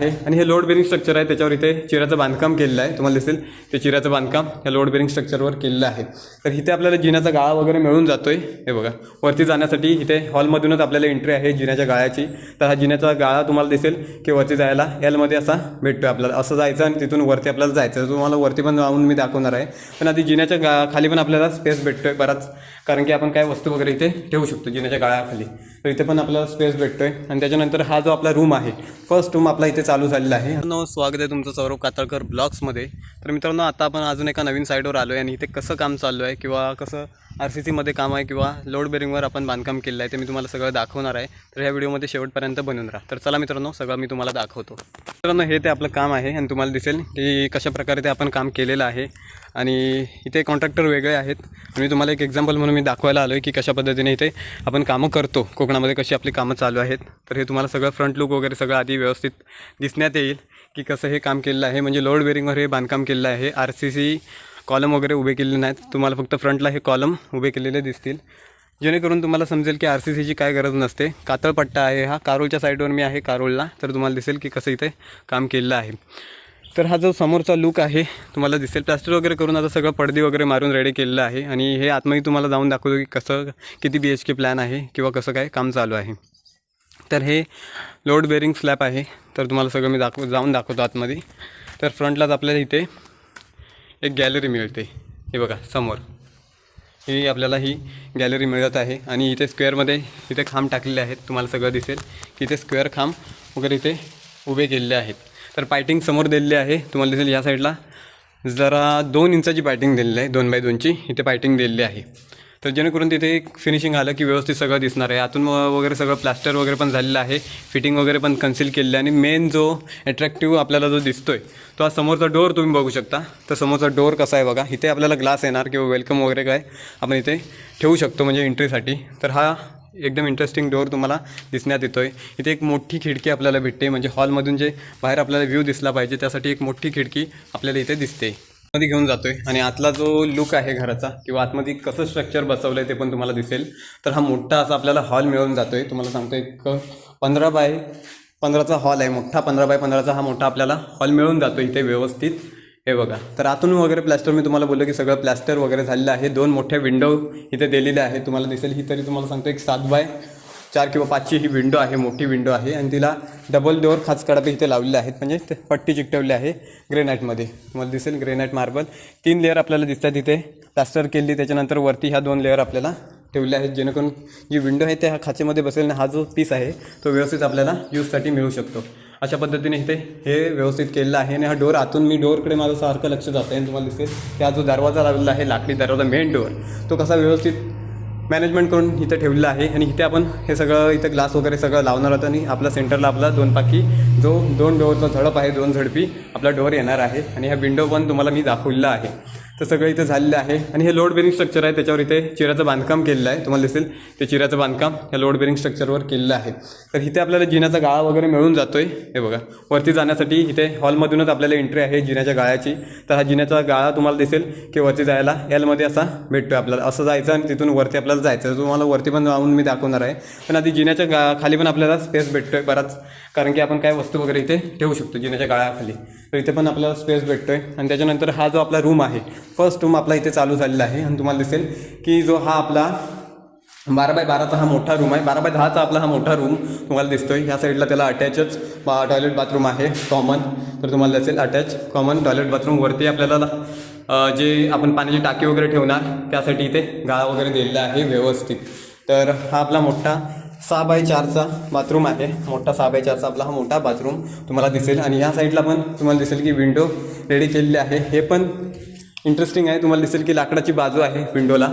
आहे. आणि हे लोड बेरिंग स्ट्रक्चर आहे त्याच्यावर इथे चिराचं बांधकाम केलेलं आहे. तुम्हाला दिसेल ते चिराचं बांधकाम या लोड बेरिंग स्ट्रक्चरवर केलेलं आहे. तर इथे आपल्याला जिन्याचा गाळा वगैरे मिळून जातोय. हे बघा वरती जाण्यासाठी इथे हॉलमधूनच आपल्याला एंट्री आहे जिन्याच्या गाळ्याची. तर हा जिन्याचा गाळा तुम्हाला दिसेल की वरती जायला एलमध्ये असा भेटतोय आपल्याला. असं जायचं आणि तिथून वरती आपल्याला जायचं तर तुम्हाला वरती पण जाऊन मी दाखवणार आहे. पण आधी जिन्याच्या गा खाली पण आपल्याला स्पेस भेटतोय बराच. कारण की आपण काय वस्तू वगैरे इथे ठेवू शकतो जिन्याच्या गाळ्याखाली. तर इथे पण आपल्याला स्पेस भेटतोय. आणि त्याच्यानंतर हा जो आपला रूम आहे फर्स्ट रूम आपला इथे चालू झालेलं आहे. मित्रांनो स्वागत आहे तुमचं सौरभ कातळकर ब्लॉग्समध्ये. तर मित्रांनो आता आपण अजून एका नवीन साईटवर आलो आहे आणि इथे कसं काम चालू आहे किंवा कसं आर सी सीमध्ये काम आहे किंवा लोड बेरिंगवर आपण बांधकाम केलं आहे ते मी तुम्हाला सगळं दाखवणार आहे. तर ह्या व्हिडिओमध्ये शेवटपर्यंत बनून राहा. तर चला मित्रांनो सगळं मी तुम्हाला दाखवतो. मित्रांनो हे ते आपलं काम आहे आणि तुम्हाला दिसेल की कशा प्रकारे ते आपण काम केलेलं आहे. आणि इथे कॉन्ट्रॅक्टर वेगळे आहेत. मी तुम्हाला एक एक्झाम्पल म्हणून मी दाखवायला आलो आहे की कशा पद्धतीने इथे आपण कामं करतो. कोकणामध्ये कशी आपली कामं चालू आहेत. तर हे तुम्हाला सगळं फ्रंट लुक वगैरे सगळं आधी व्यवस्थित दिसण्यात येईल की कसं हे काम केलेलं आहे. म्हणजे लोड बेरिंगवर हे बांधकाम केलेलं आहे. आर सी सी कॉलम वगैरे उभे केलेले नाहीत. तुम्हाला फक्त फ्रंटला हे कॉलम उभे केलेले दिसतील. जेणेकरून तुम्हाला समजेल की आर सी सीची काय गरज नसते. कातळपट्टा आहे हा. कारोळच्या साईडवर मी आहे कारोळला तर तुम्हाला दिसेल की कसं इथे काम केलेलं आहे. तर हा जो समोरचा लुक आहे तुम्हाला दिसेल. प्लास्टर वगैरे करून आता सगळं पडदी वगैरे मारून रेडी केलेलं आहे. आणि हे आतमध्ये तुम्हाला जाऊन दाखवतो की कसं किती बी एच के प्लॅन आहे किंवा कसं काय काम चालू आहे. तर हे लोड बेरिंग स्लॅब आहे. तर तुम्हाला सगळं मी दाखव जाऊन दाखवतो आतमध्ये. तर फ्रंटलाच आपल्याला इथे एक गॅलरी मिळते. हे बघा समोर. ही आपल्याला ही गॅलरी मिळत आहे आणि इथे स्क्वेअरमध्ये इथे खांब टाकलेले आहेत. तुम्हाला सगळं दिसेल की इथे स्क्वेअर खांब वगैरे इथे उभे केलेले आहेत. तर पायटिंग समोर दिलेली आहे. तुम्हाला दिसेल या साईडला जरा दोन इंचाची पायटिंग दिलेली आहे. दोन बाय दोनची इथे पायटिंग दिलेली आहे. तर जेणेकरून तिथे एक फिनिशिंग आलं की व्यवस्थित सगळं दिसणार आहे. आतून वगैरे सगळं प्लास्टर वगैरे पण झालेलं आहे. फिटिंग वगैरे पण कन्सील केलेलं आहे. आणि मेन जो अट्रॅक्टिव्ह आपल्याला जो दिसतो आहे तो हा समोरचा डोअर तुम्ही बघू शकता. तर समोरचा डोअर कसा आहे बघा. इथे आपल्याला ग्लास येणार किंवा वेलकम वगैरे काय आपण इथे ठेवू शकतो म्हणजे एंट्रीसाठी तर हा एकदम इंटरेस्टिंग डोअर तुम्हाला दिसण्यात येतो आहे इथे एक मोठी खिडकी आपल्याला भेटते. म्हणजे हॉलमधून जे बाहेर आपल्याला व्ह्यू दिसला पाहिजे त्यासाठी एक मोठी खिडकी आपल्याला इथे दिसते. आतमध्ये घेऊन जातोय आणि आतला जो लुक आहे घराचा किंवा आतमध्ये कसं स्ट्रक्चर बसवलं आहे ते पण तुम्हाला दिसेल. तर हा मोठा असा आपल्याला हॉल मिळून जातोय. तुम्हाला सांगतो एक पंधरा बाय पंधराचा हॉल आहे. मोठा पंधरा बाय पंधराचा हा मोठा आपल्याला हॉल मिळून जातो इथे व्यवस्थित. हे बघा. तर आतून वगैरे प्लॅस्टर मी तुम्हाला बोललो की सगळं प्लॅस्टर वगैरे झालेलं आहे. दोन मोठ्या विंडो इथे दिलेल्या आहेत. तुम्हाला दिसेल ही तरी तुम्हाला सांगतो एक सात बाय चार किंवा पाचची ही विंडो आहे मोठी विंडो आहे आणि तिला डबल डोअर खाच इथे लावलेले आहेत. म्हणजे पट्टी चिकटवली आहे ग्रेनाईटमध्ये तुम्हाला दिसेल ग्रेनाईट मार्बल तीन लेअर आपल्याला दिसतात तिथे प्लास्टर केली त्याच्यानंतर वरती ह्या दोन लेअर आपल्याला ठेवले आहेत. जेणेकरून जी विंडो आहे त्या खाचेमध्ये बसेल आणि हा जो पीस आहे तो व्यवस्थित आपल्याला यूजसाठी मिळू शकतो. अशा पद्धतीने इथे हे व्यवस्थित केलेलं आहे आणि हा डोअर आतून मी डोअरकडे माझं सारखं लक्ष जातं आहे तुम्हाला दिसेल की हा जो दरवाजा लावलेला आहे लाकडी दरवाजा मेन डोअर तो कसा व्यवस्थित मॅनेजमेंट करून इथं ठेवलेलं आहे. आणि इथे आपण हे सगळं इथं ग्लास वगैरे सगळं लावणार आहोत आणि आपला सेंटरला आपला दोन पाकी जो दोन डोअरचा झडप आहे दोन झडपी आपला डोअर येणार आहे आणि ह्या विंडो पण तुम्हाला मी दाखवलेला आहे. तर सगळं इथं झालेलं आहे आणि हे लोड बेरिंग स्ट्रक्चर आहे त्याच्यावर इथे चिराचं बांधकाम केलेलं आहे. तुम्हाला दिसेल ते चिराचं बांधकाम या लोड बेरिंग स्ट्रक्चरवर केलेलं आहे. तर इथे आपल्याला जिन्याचा गाळा वगैरे मिळून जातोय. हे बघा वरती जाण्यासाठी इथे हॉलमधूनच आपल्याला एंट्री आहे जिन्याच्या गाळ्याची. तर हा जिन्याचा गाळा तुम्हाला दिसेल की वरती जायला एलमध्ये असा भेटतो आपल्याला. असं जायचं आणि तिथून वरती आपल्याला जायचं. तुम्हाला वरती पण जाऊन मी दाखवणार आहे. पण आधी जिन्याच्या गा खाली पण आपल्याला स्पेस भेटतोय बराच. कारण की आपण काय वस्तू वगैरे इथे ठेवू शकतो जिन्याच्या गाळ्याखाली. तर इथे पण आपल्याला स्पेस भेटतो आहे आणि त्याच्यानंतर हा जो आपला रूम आहे फर्स्ट रूम आपला इथे चालू झालेला आहे. आणि तुम्हाला दिसेल की जो हा आपला बारा बाय बाराचा हा मोठा रूम आहे. बारा बाय दहाचा आपला हा मोठा रूम तुम्हाला दिसतोय. ह्या साईडला त्याला अटॅचच बा टॉयलेट बाथरूम आहे कॉमन तर तुम्हाला दिसेल अटॅच कॉमन टॉयलेट बाथरूम वरती आपल्याला जे आपण पाण्याची टाकी वगैरे ठेवणार त्यासाठी इथे गाळा वगैरे दिलेला आहे व्यवस्थित. तर हा आपला मोठा सहा बाय चारचा बाथरूम आहे. मोठा सहा बाय चारचा आपला हा मोठा बाथरूम तुम्हाला दिसेल. आणि ह्या साईडला पण तुम्हाला दिसेल की विंडो रेडी केलेली आहे. हे पण इंटरेस्टिंग आहे. तुम्हाला दिसेल की लाकडाची बाजू आहे विंडोला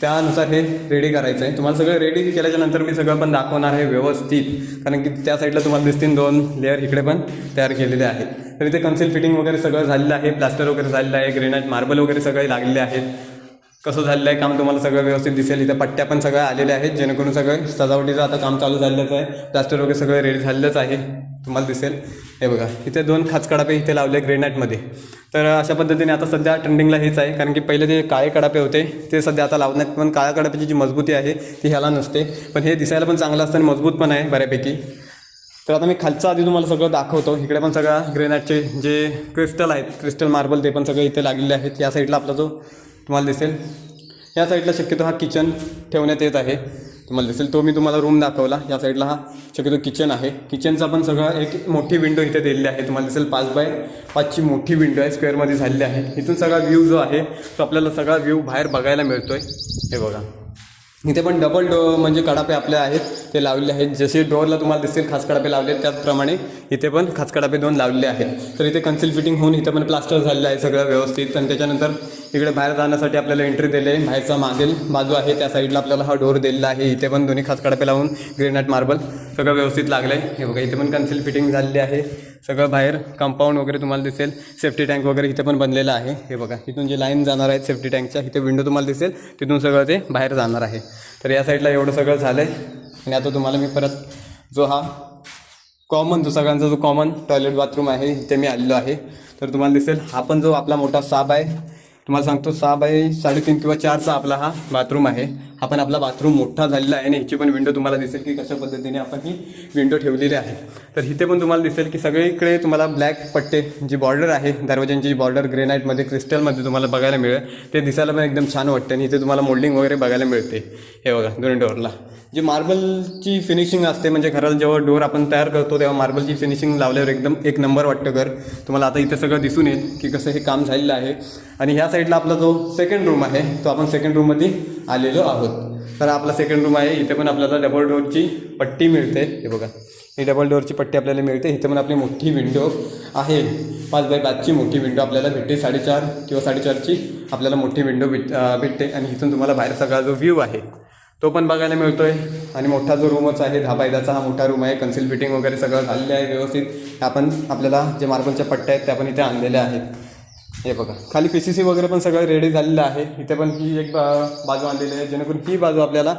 त्यानुसार हे रेडी करायचं आहे. तुम्हाला सगळं रेडी केल्याच्यानंतर मी सगळं पण दाखवणार आहे व्यवस्थित. कारण की त्या साईडला तुम्हाला दिसतील दोन लेअर इकडे पण तयार केलेले आहेत. तर इथे कन्सिल फिटिंग वगैरे सगळं झालेलं आहे. प्लास्टर वगैरे झालेलं आहे. ग्रेनाईट मार्बल वगैरे सगळे लागलेले आहेत. कसं झालेलं आहे काम तुम्हाला सगळं व्यवस्थित दिसेल. इथं पट्ट्या पण सगळ्या आलेल्या आहेत जेणेकरून सगळं सजावटीचं आता काम चालू झालेलंच आहे. प्लास्टर वगैरे सगळं रेडी झालेलंच आहे तुम्हाला दिसेल. हे बघा इथे दोन खाच कडापे इथे लावले ग्रेनाईटमध्ये तर अशा पद्धतीने आता सध्या ट्रेंडिंगला हेच आहे कारण की पहिले जे काळे कडापे होते ते सध्या आता लावण्यात पण काळ्या कडाप्याची जी मजबूती आहे ती ह्याला नसते. पण हे दिसायला पण चांगलं असतं आणि मजबूत पण आहे बऱ्यापैकी. तर आता मी खालचं आधी तुम्हाला सगळं दाखवतो. इकडे पण सगळ्या ग्रेनाईटचे जे क्रिस्टल आहेत क्रिस्टल मार्बल ते पण सगळे इथे लागलेले आहेत. या साईडला आपला जो तुम्हाला दिसेल. या साईडला शक्यतो हा किचन ठेवण्यात येत आहे. तुम्हाला दिसेल तो मी तुम्हाला रूम दाखवला. या साईडला हा शक्यतो किचन आहे. किचनचा पण सगळं एक मोठी विंडो इथे दिलेली आहे. तुम्हाला दिसेल पाच बाय पाचची मोठी विंडो आहे. स्क्वेअरमध्ये झालेली आहे. इथून सगळा व्ह्यू जो आहे तो आपल्याला सगळा व्ह्यू बाहेर बघायला मिळतो आहे हे बघा. इथे पण डबल डो म्हणजे कडापे आपले आहेत ते लावलेले आहेत. जसे डोअरला तुम्हाला दिसतील खास कडापे लावले आहेत त्याचप्रमाणे. इथे पण खास कडापे दोन लावलेले आहेत. तर इथे कन्सिल फिटिंग होऊन इथे पण प्लास्टर झालेलं आहे सगळं व्यवस्थित. आणि त्याच्यानंतर इकडे बाहेर जाण्यासाठी आपल्याला एंट्री दिली आहे. बाहेरचा मागील बाजू आहे त्या साईडला आपल्याला हा डोर दिलेला आहे. इथे पण दोन्ही खास कडापे लावून ग्रेनाईट मार्बल सगळं व्यवस्थित लागलं आहे हे बघा इथे पण कन्सिल फिटिंग झालेली आहे. सगळं बाहेर कंपाऊंड वगैरे तुम्हाला दिसेल. सेफ्टी टँक वगैरे इथे पण बनलेलं आहे. हे बघा इथून जे लाईन जाणार आहेत सेफ्टी टँकच्या इथे विंडो तुम्हाला दिसेल. तिथून सगळं ते बाहेर जाणार आहे. तर या साईडला एवढं सगळं झालं आहे आणि आता तुम्हाला मी परत जो हा कॉमन जो सगळ्यांचा जो कॉमन टॉयलेट बाथरूम आहे इथे मी आलेलो आहे. तर तुम्हाला दिसेल हा पण जो आपला मोठा साब आहे तुम्हाला सांगतो सहा आहे साडेतीन किंवा चारचा आपला हा बाथरूम आहे. हा पण आपला बाथरूम मोठा झालेला आहे आणि ह्याची पण विंडो तुम्हाला दिसेल की कशा पद्धतीने आपण ही विंडो ठेवलेली आहे. तर इथे पण तुम्हाला दिसेल की सगळीकडे तुम्हाला ब्लॅक पट्टे जी बॉर्डर आहे दरवाजांची जी बॉर्डर ग्रेनाईटमध्ये क्रिस्टलमध्ये तुम्हाला बघायला मिळेल. ते दिसायला पण एकदम छान वाटते आणि इथे तुम्हाला मोल्डिंग वगैरे बघायला मिळते. हे बघा दोन्ही डोअरला जी मार्बलची फिनिशिंग असते म्हणजे घराला जेव्हा डोअर आपण तयार करतो तेव्हा मार्बलची फिनिशिंग लावल्यावर एकदम एक नंबर वाटतं घर. तुम्हाला आता इथे सगळं दिसून येईल की कसं हे काम झालेलं आहे. आणि ह्या साईडला आपला जो सेकंड रूम आहे तो आपण सेकंड रूममध्ये आलेलो आहोत. तर आपला सेकंड रूम आहे इथे पण आपल्याला डबल डोअरची पट्टी मिळते. हे बघा. ही डबल डोअरची पट्टी आपल्याला मिळते. इथे पण आपली मोठी विंडो आहे. पाच बाय पाचची मोठी विंडो आपल्याला भेटते. साडेचार किंवा साडेचारची आपल्याला मोठी विंडो भेट भेटते. आणि इथून तुम्हाला बाहेर सगळा जो व्ह्यू आहे तो पण बघायला मिळतो आहे आणि मोठा जो रूमच आहे दहा बायदाचा हा मोठा रूम आहे. कन्सिल फिटिंग वगैरे सगळं झालेलं आहे व्यवस्थित. आपण आपल्याला जे मार्बलच्या पट्ट्या आहेत त्या पण इथे आणलेल्या आहेत. हे बघा. खाली पी सी सी वगैरे पण सगळं रेडी झालेलं आहे. इथे पण ही एक बा- बाजू आणलेली आहे. जेणेकरून ही बाजू आपल्याला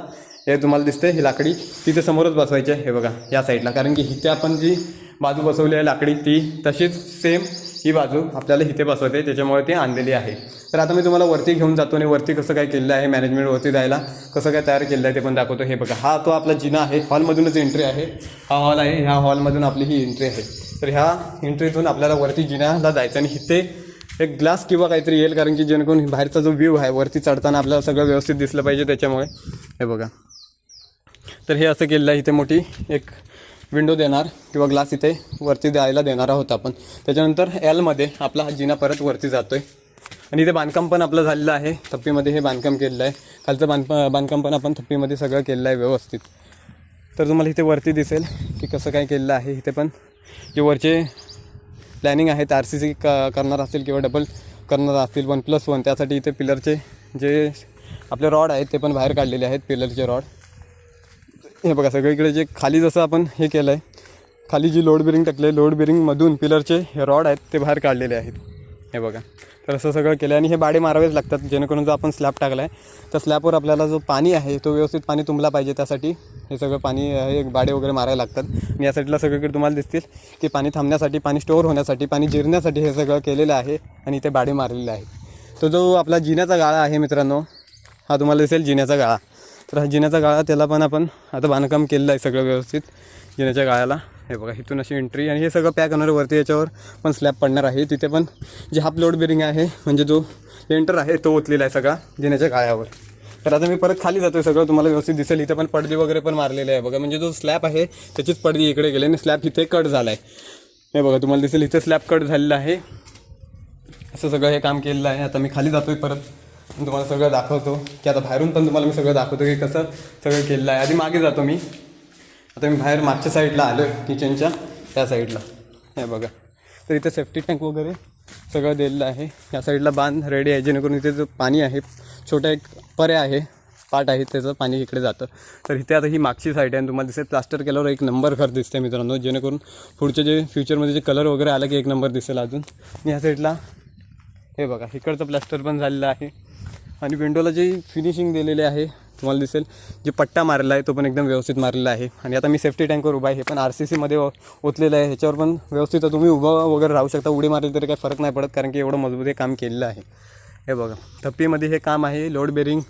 हे तुम्हाला दिसते ही लाकडी. तिथे समोरच बसवायची आहे. हे बघा या साईडला कारण की इथे आपण जी बाजू बसवली आहे लाकडी ती तशीच सेम ही बाजू आपल्याला इथे बसवते. त्याच्यामुळे ती आणलेली आहे. तर आता मी तुम्हाला वरती घेऊन जातो आणि वरती कसं काय केलेलं आहे मॅनेजमेंट वरती जायला कसं काय तयार केलं आहे ते पण दाखवतो. हे बघा हा तो आपला जिना आहे. हॉलमधूनच एंट्री आहे. हा हॉल आहे. ह्या हॉलमधून आपली ही एंट्री आहे. तर ह्या एंट्रीतून आपल्याला वरती जिन्याला जायचं आणि इथे एक ग्लास किंवा काहीतरी येईल कारण की जेणेकरून बाहेरचा जो व्ह्यू आहे वरती चढताना आपल्याला सगळं व्यवस्थित दिसलं पाहिजे त्याच्यामुळे. हे बघा. तर हे असं केलेलं आहे. इथे मोठी एक विंडो देणार किंवा ग्लास इथे वरती द्यायला देणार आहोत आपण. त्याच्यानंतर एलमध्ये आपला हा जिना परत वरती जातो आहे आणि इथे बांधकाम पण आपलं झालेलं आहे. थप्पीमध्ये हे बांधकाम केलेलं आहे. खालचं बांध बांधकाम पण आपण थप्पीमध्ये सगळं केलेलं आहे व्यवस्थित. तर तुम्हाला इथे वरती दिसेल की कसं काय केलेलं आहे. इथे पण जे वरचे प्लॅनिंग आहेत आर सी सी क करणार असतील किंवा डबल करणार असतील वन प्लस वन. त्यासाठी इथे पिलरचे जे आपले रॉड आहेत ते पण बाहेर काढलेले आहेत पिलरचे रॉड. हे बघा सगळीकडे जे खाली जसं आपण हे केलं आहे खाली जी लोड बिरिंग टाकले लोड बिरिंगमधून पिलरचे हे रॉड आहेत ते बाहेर काढलेले आहेत. हे बघा. तर असं सगळं केलं आणि हे बाडे मारावेच लागतात. जेणेकरून जो आपण स्लॅब टाकला आहे त्या स्लॅबवर आपल्याला जो पाणी आहे तो व्यवस्थित पाणी तुंबला पाहिजे. त्यासाठी हे सगळं पाणी हे बाडे वगैरे मारायला लागतात. आणि या साईडला सगळीकडे तुम्हाला दिसतील की पाणी थांबण्यासाठी पाणी स्टोअर होण्यासाठी पाणी जिरण्यासाठी हे सगळं केलेलं आहे आणि इथे बाडे मारलेले आहे तो जो आपला जिन्याचा गाळा आहे मित्रांनो हा तुम्हाला दिसेल जिन्याचा गाळा. तर हा जिन्याचा गाळा त्याला पण आपण आता बांधकाम केलेलं आहे सगळं व्यवस्थित जिन्याच्या गाळ्याला हे बघा इथून अशी एंट्री आणि हे सगळं पॅक होणार वरती याच्यावर. पण स्लॅब पडणार आहे. तिथे पण जे हाफ लोड बेरिंग आहे म्हणजे जो लेंटर आहे तो ओतलेला आहे सगळा जिन्याच्या गाळ्यावर. तर आता मी परत खाली जातोय सगळं तुम्हाला व्यवस्थित दिसेल. इथे पण पडदी वगैरे पण मारलेले आहे बघा. म्हणजे जो स्लॅब आहे त्याचीच पडदी इकडे गेली आणि स्लॅब इथे कट झाला आहे हे बघा तुम्हाला दिसेल इथे स्लॅब कट झालेला आहे. असं सगळं हे काम केलेलं आहे. आता मी खाली जातोय परत. तुम्हाला सगळं दाखवतो. की आता बाहेरून पण तुम्हाला मी सगळं दाखवतो की कसं सगळं केलेलं आहे. आधी मागे जातो मी. आता मी बाहेर मागच्या साईडला आलो आहे किचनच्या त्या साईडला. हे बघा. तर इथे सेफ्टी टँक वगैरे सगळं दिलेलं आहे. या साईडला बांध रेडी आहे जेणेकरून इथे जो पाणी आहे छोटा एक पर्या आहे पाट आहे त्याचं पाणी इकडे जातं. तर इथे आता ही मागची साईड आहे आणि तुम्हाला दिसेल प्लास्टर केल्यावर एक नंबर घर दिसते मित्रांनो जेणेकरून पुढचे जे फ्युचरमध्ये जे कलर वगैरे आला की एक नंबर दिसेल अजून. आणि ह्या साईडला हे बघा इकडचं प्लास्टर पण झालेलं आहे. आणि विंडोला जे फिनिशिंग दिलेली आहे तुम्हाला दिसेल जे पट्टा मारलेला आहे तो पण एकदम व्यवस्थित मारलेला आहे. आणि आता मी सेफ्टी टँकवर उभा आहे हे पण आर सी सीमध्ये ओतलेलं आहे ह्याच्यावर पण व्यवस्थित तुम्ही उभं वगैरे राहू शकता. उडी मारली तरी काही फरक नाही पडत कारण की एवढं मजबूत हे काम केलेलं आहे. हे बघा थप्पीमध्ये हे काम आहे लोड बेरिंग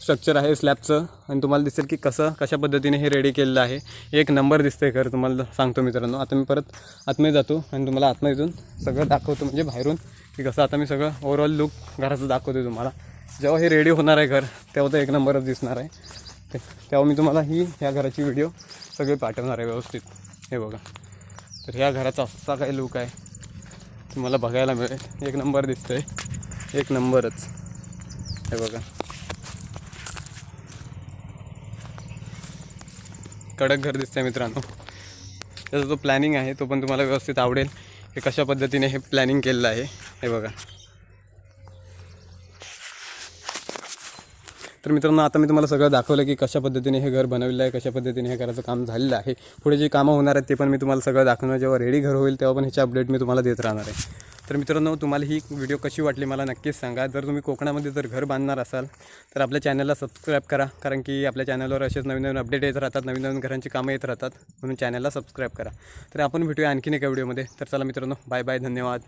स्ट्रक्चर आहे स्लॅबचं आणि तुम्हाला दिसेल की कसं कशा पद्धतीने हे रेडी केलेलं आहे. एक नंबर दिसते घर तुम्हाला सांगतो मित्रांनो. आता मी परत आतमध्ये जातो आणि तुम्हाला आतमध्ये इथून सगळं दाखवतो म्हणजे बाहेरून की कसं आता मी सगळं ओवरऑल लुक घराचं दाखवतो तुम्हाला. जेव्हा हे रेडी होणार आहे घर तेव्हा तर एक नंबरच दिसणार आहे. ते- तेव्हा मी तुम्हाला ही ह्या घराची व्हिडिओ सगळे पाठवणार आहे व्यवस्थित. हे बघा. तर ह्या घराचा असा काही लुक आहे. तुम्हाला बघायला मिळेल. एक नंबर दिसतो आहे एक नंबरच हे बघा. कडक घर दिसतंय मित्रांनो. त्याचा जो प्लॅनिंग आहे तो पण तुम्हाला व्यवस्थित आवडेल. हे कशा पद्धतीने हे प्लॅनिंग केलेलं आहे. हे बघा. तर मित्रांनो आता मी तुम्हाला सगळं दाखवलं की कशा पद्धतीने हे घर बनवलेलं आहे कशा पद्धतीने हे घराचं काम झालेलं आहे. पुढे जे कामं होणार आहेत ते पण मी तुम्हाला सगळं दाखवणार. जेव्हा रेडी घर होईल तेव्हा पण ह्याचे अपडेट मी तुम्हाला देत राहणार आहे. तर मित्रांनो तुम्हाला ही व्हिडिओ कशी वाटली मला नक्कीच सांगा. जर तुम्ही कोकणामध्ये जर घर बांधणार असाल तर आपल्या चॅनलला सबस्क्राईब करा. कारण की आपल्या चॅनलवर असेच नवीन नवीन अपडेट येत राहतात नवीन नवीन घरांची कामं येत राहतात म्हणून चॅनलला सबस्क्राईब करा. तर आपण भेटूया आणखीन एका व्हिडिओमध्ये तर चला मित्रांनो बाय बाय धन्यवाद.